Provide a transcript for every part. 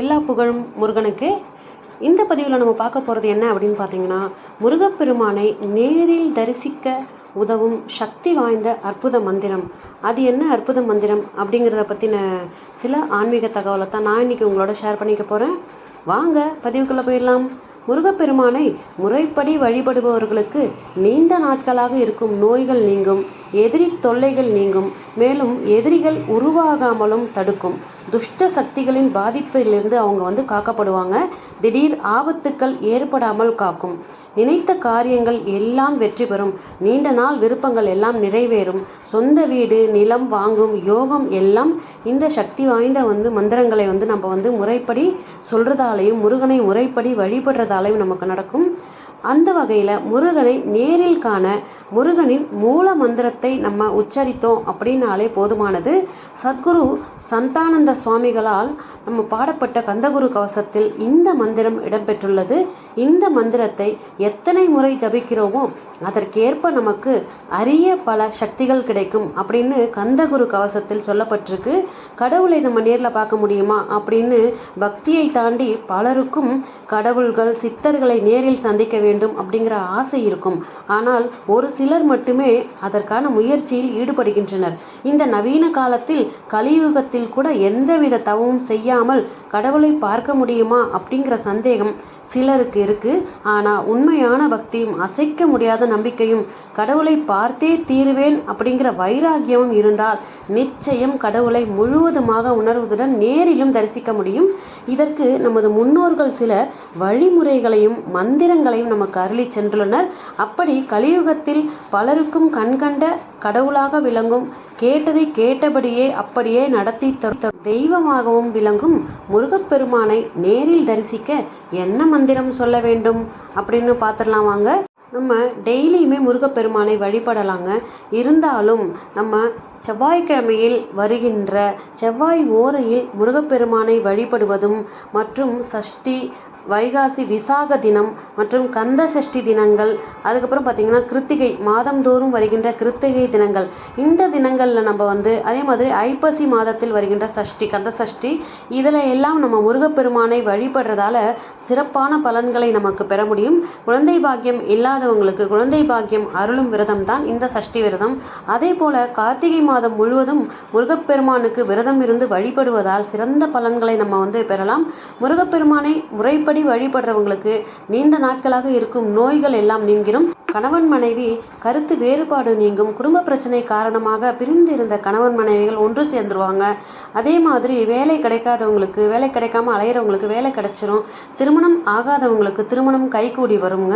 எல்லா புகழும் முருகனுக்கு. இந்த பதிவில் நம்ம பார்க்க போகிறது என்ன அப்படின்னு பார்த்தீங்கன்னா முருகப்பெருமானை நேரில் தரிசிக்க உதவும் சக்தி வாய்ந்த அற்புத மந்திரம். அது என்ன அற்புத மந்திரம் அப்படிங்கிறத பற்றின சில ஆன்மீக தகவலை தான் நான் இன்றைக்கி உங்களோட ஷேர் பண்ணிக்க போகிறேன் வாங்க பதிவுக்குள்ளே போயிடலாம். முருகப்பெருமானை முறைப்படி வழிபடுபவர்களுக்கு நீண்ட நாட்களாக இருக்கும் நோய்கள் நீங்கும் எதிரி தொல்லைகள் நீங்கும் மேலும் எதிரிகள் உருவாகாமலும் தடுக்கும். துஷ்ட சக்திகளின் பாதிப்பிலிருந்து அவங்க வந்து காக்கப்படுவாங்க. திடீர் ஆபத்துக்கள் ஏற்படாமல் காக்கும். நினைத்த காரியங்கள் எல்லாம் வெற்றி பெறும். நீண்ட நாள் விருப்பங்கள் எல்லாம் நிறைவேறும். சொந்த வீடு நிலம் வாங்கும் யோகம் எல்லாம் இந்த சக்தி வாய்ந்த வந்து மந்திரங்களை வந்து நம்ம வந்து முறைப்படி சொல்கிறதாலையும் முருகனை முறைப்படி வழிபடுறதாலையும் நமக்கு நடக்கும். அந்த வகையில் முருகனை நேரில் காண முருகனின் மூல மந்திரத்தை நம்ம உச்சரித்தோம் அப்படின்னாலே போதுமானது. சத்குரு சந்தானந்த சுவாமிகளால் நம்ம பாடப்பட்ட கந்தகுரு கவசத்தில் இந்த மந்திரம் இடம்பெற்றுள்ளது. இந்த மந்திரத்தை எத்தனை முறை ஜபிக்கிறோமோ அதற்கேற்ப நமக்கு அரிய பல சக்திகள் கிடைக்கும் அப்படின்னு கந்தகுரு கவசத்தில் சொல்லப்பட்டிருக்கு. கடவுளை நம்ம நேரில் பார்க்க முடியுமா அப்படின்னு பக்தியை தாண்டி பலருக்கும் கடவுள்கள் சித்தர்களை நேரில் சந்திக்க வேண்டும் அப்படிங்கிற ஆசை இருக்கும். ஆனால் ஒரு சிலர் மட்டுமே அதற்கான முயற்சியில் ஈடுபடுகின்றனர். இந்த நவீன காலத்தில் கலியுகத்தில் கூட எந்தவித தவமும் செய்யாமல் கடவுளை பார்க்க முடியுமா அப்படிங்கிற சந்தேகம் சிலருக்கு இருக்கு. ஆனால் உண்மையான பக்தியும் அசைக்க முடியாத நம்பிக்கையும் கடவுளை பார்த்தே தீருவேன் அப்படிங்கிற வைராகியமும் இருந்தால் நிச்சயம் கடவுளை முழுவதுமாக உணர்வதுடன் நேரிலும் தரிசிக்க முடியும். இதற்கு நமது முன்னோர்கள் சில வழிமுறைகளையும் மந்திரங்களையும் நமக்கு அருளி சென்றுள்ளனர். அப்படி கலியுகத்தில் பலருக்கும் கண்கண்ட கடவுளாக விளங்கும் கேட்டதை கேட்டபடியே அப்படியே நடத்தி தரும். தெய்வமாகவும் விளங்கும் முருகப்பெருமானை நேரில் தரிசிக்க என்ன மந்திரம் சொல்ல வேண்டும் அப்படின்னு பார்த்துடலாம் வாங்க. நம்ம டெய்லியுமே முருகப்பெருமானை வழிபடலாங்க. இருந்தாலும் நம்ம செவ்வாய்க்கிழமையில் வருகின்ற செவ்வாய் ஓரையில் முருகப்பெருமானை வழிபடுவதும் மற்றும் சஷ்டி வைகாசி விசாக தினம் மற்றும் கந்த சஷ்டி தினங்கள் அதுக்கப்புறம் பார்த்திங்கன்னா கிருத்திகை மாதந்தோறும் வருகின்ற கிருத்திகை தினங்கள். இந்த தினங்களில் நம்ம வந்து அதே மாதிரி ஐப்பசி மாதத்தில் வருகின்ற சஷ்டி கந்த சஷ்டி இதில் எல்லாம் நம்ம முருகப்பெருமானை வழிபடுறதால சிறப்பான பலன்களை நமக்கு பெற முடியும். குழந்தை பாக்கியம் இல்லாதவங்களுக்கு குழந்தை பாக்கியம் அருளும் விரதம் தான் இந்த சஷ்டி விரதம். அதே போல் கார்த்திகை மாதம் முழுவதும் முருகப்பெருமானுக்கு விரதம் இருந்து வழிபடுவதால் சிறந்த பலன்களை நம்ம வந்து பெறலாம். முருகப்பெருமானை முறைப்படி முறைப்படி வழிபடுறவங்களுக்கு நீண்ட நாட்களாக இருக்கும் நோய்கள் எல்லாம் நீங்கிடும் கணவன் மனைவி கருத்து வேறுபாடு நீங்கும். குடும்ப பிரச்சனை காரணமாக பிரிந்து இருந்த கணவன் மனைவிகள் ஒன்று சேர்ந்துருவாங்க. அதே மாதிரி வேலை கிடைக்காதவங்களுக்கு வேலை கிடைக்காம அலையிறவங்களுக்கு வேலை கிடைச்சிரும். திருமணம் ஆகாதவங்களுக்கு திருமணம் கைகூடி வருங்க.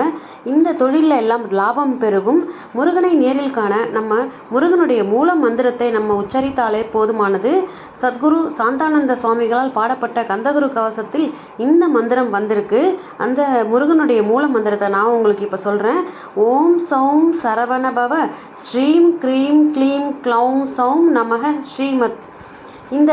இந்த தொழிலில் எல்லாம் லாபம் பெருகும். முருகனை நேரில் காண நம்ம முருகனுடைய மூல மந்திரத்தை நம்ம உச்சரித்தாலே போதுமானது. சத்குரு சாந்தானந்த சுவாமிகளால் பாடப்பட்ட கந்தகுரு கவசத்தில் இந்த மந்திரம் வந்திருக்கு. அந்த முருகனுடைய மூல மந்திரத்தை நான் உங்களுக்கு இப்போ சொல்கிறேன் ஓம் சௌம் சரவணபவ ஸ்ரீம் க்ரீம் க்ளீம் க்ளௌம் சௌம் நமக ஸ்ரீமத். இந்த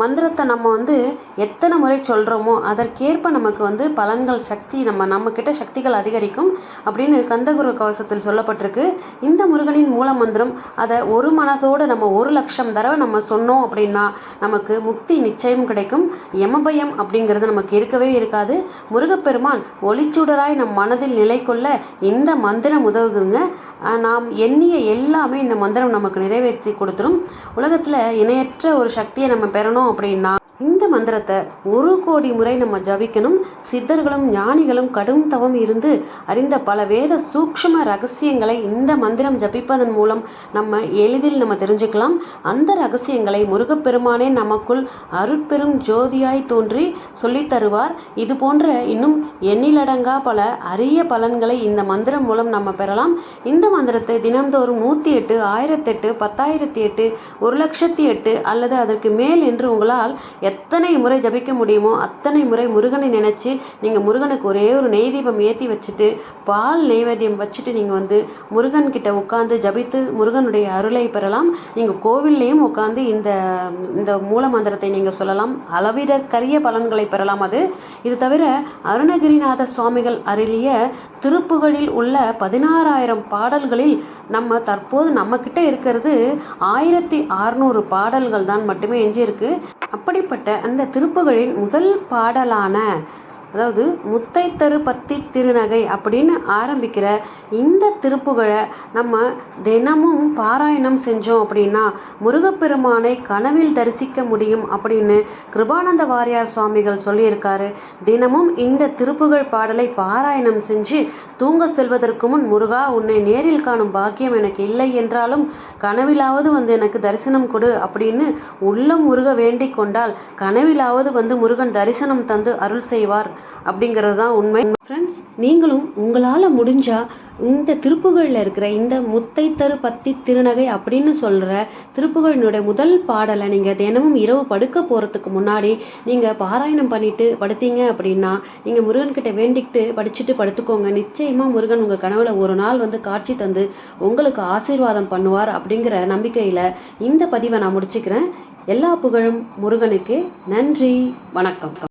மந்திரத்தை நம்ம வந்து எத்தனை முறை சொல்கிறோமோ அதற்கேற்ப நமக்கு வந்து பலன்கள் சக்தி நம்ம நம்மக்கிட்ட சக்திகள் அதிகரிக்கும் அப்படின்னு கந்தகுரு கவசத்தில் சொல்லப்பட்டிருக்கு. இந்த முருகனின் மூல மந்திரம் அதை ஒரு மனதோடு நம்ம ஒரு லட்சம் தடவை நம்ம சொன்னோம் அப்படின்னா நமக்கு முக்தி நிச்சயம் கிடைக்கும். எமபயம் அப்படிங்கிறது நமக்கு இருக்கவே இருக்காது. முருகப்பெருமான் ஒளிச்சுடராய் நம் மனதில் நிலை கொள்ள இந்த மந்திரம் உதவுகுதுங்க நாம் எண்ணிய எல்லாமே இந்த மந்திரம் நமக்கு நிறைவேற்றி கொடுத்துரும். உலகத்தில் இணையற்ற ஒரு சக்தியை நம்ம பெறணும் அப்படின்னா இந்த மந்திரத்தை ஒரு கோடி முறை நம்ம ஜபிக்கணும். சித்தர்களும் ஞானிகளும் கடும் தவம் இருந்து அறிந்த பல வேத சூக்ஷ்ம ரகசியங்களை இந்த மந்திரம் ஜபிப்பதன் மூலம் நம்ம எளிதில் நம்ம தெரிஞ்சுக்கலாம். அந்த ரகசியங்களை முருகப்பெருமானே நமக்குள் அருட்பெரும் ஜோதியாய் தோன்றி சொல்லித் தருவார். இது போன்ற இன்னும் எண்ணிலடங்கா பல அரிய பலன்களை இந்த மந்திரம் மூலம் நம்ம பெறலாம். இந்த மந்திரத்தை தினந்தோறும் நூற்றி எட்டு ஆயிரத்தெட்டு பத்தாயிரத்தி எட்டு ஒரு லட்சத்தி எட்டு அல்லது அதற்கு மேல் என்று உங்களால் எத்தனை முறை ஜபிக்க முடியுமோ அத்தனை முறை முருகனை நினச்சி நீங்கள் முருகனுக்கு ஒரே ஒரு நெய் தீபம் ஏற்றி வச்சுட்டு பால் நெய்வேத்தியம் வச்சுட்டு நீங்கள் வந்து முருகன் கிட்ட உட்காந்து ஜபித்து முருகனுடைய அருளை பெறலாம். நீங்கள் கோவில்லையும் உட்காந்து இந்த இந்த மூல மந்திரத்தை நீங்கள் சொல்லலாம். அளவிடற்கரிய பலன்களை பெறலாம் அது. இது தவிர அருணகிரிநாத சுவாமிகள் அருளிய திருப்புகழில் உள்ள பதினாறாயிரம் பாடல்களில் நம்ம தற்போது நம்மக்கிட்ட இருக்கிறது ஆயிரத்தி அறுநூறு பாடல்கள் தான் மட்டுமே எஞ்சியிருக்கு. அப்படிப்பட்ட அப்படிப்பட்ட அந்த திருப்புகளின் முதல் பாடலான அதாவது முத்தை தரு பத்தி திருநகை அப்படின்னு ஆரம்பிக்கிற இந்த திருப்புகழை நம்ம தினமும் பாராயணம் செஞ்சோம் அப்படின்னா முருகப்பெருமானை கனவில் தரிசிக்க முடியும் அப்படின்னு கிருபானந்த வாரியார் சுவாமிகள் சொல்லியிருக்காரு. தினமும் இந்த திருப்புகழ் பாடலை பாராயணம் செஞ்சு தூங்க செல்வதற்கு முன் முருகா உன்னை நேரில் காணும் பாக்கியம் எனக்கு இல்லை என்றாலும் கனவிலாவது வந்து எனக்கு தரிசனம் கொடு அப்படின்னு உள்ளம் முருக வேண்டிக் கொண்டால் கனவிலாவது வந்து முருகன் தரிசனம் தந்து அருள் செய்வார். அப்படிங்கிறது தான் உண்மை. ஃப்ரெண்ட்ஸ் நீங்களும் உங்களால் முடிஞ்சால் இந்த திருப்புகழில் இருக்கிற இந்த முத்தை தரு பத்தி திருநகை அப்படின்னு சொல்கிற திருப்புகழினுடைய முதல் பாடலை நீங்கள் தினமும் இரவு படுக்க போகிறதுக்கு முன்னாடி நீங்கள் பாராயணம் பண்ணிட்டு படுத்தீங்க அப்படின்னா நீங்கள் முருகன்கிட்ட வேண்டிக்கிட்டு படிச்சுட்டு படுத்துக்கோங்க. நிச்சயமாக முருகன் உங்கள் கனவுல ஒரு நாள் வந்து காட்சி தந்து உங்களுக்கு ஆசீர்வாதம் பண்ணுவார் அப்படிங்கிற நம்பிக்கையில் இந்த பதிவை நான் முடிச்சுக்கிறேன். எல்லா புகழும் முருகனுக்கு. நன்றி. வணக்கம்.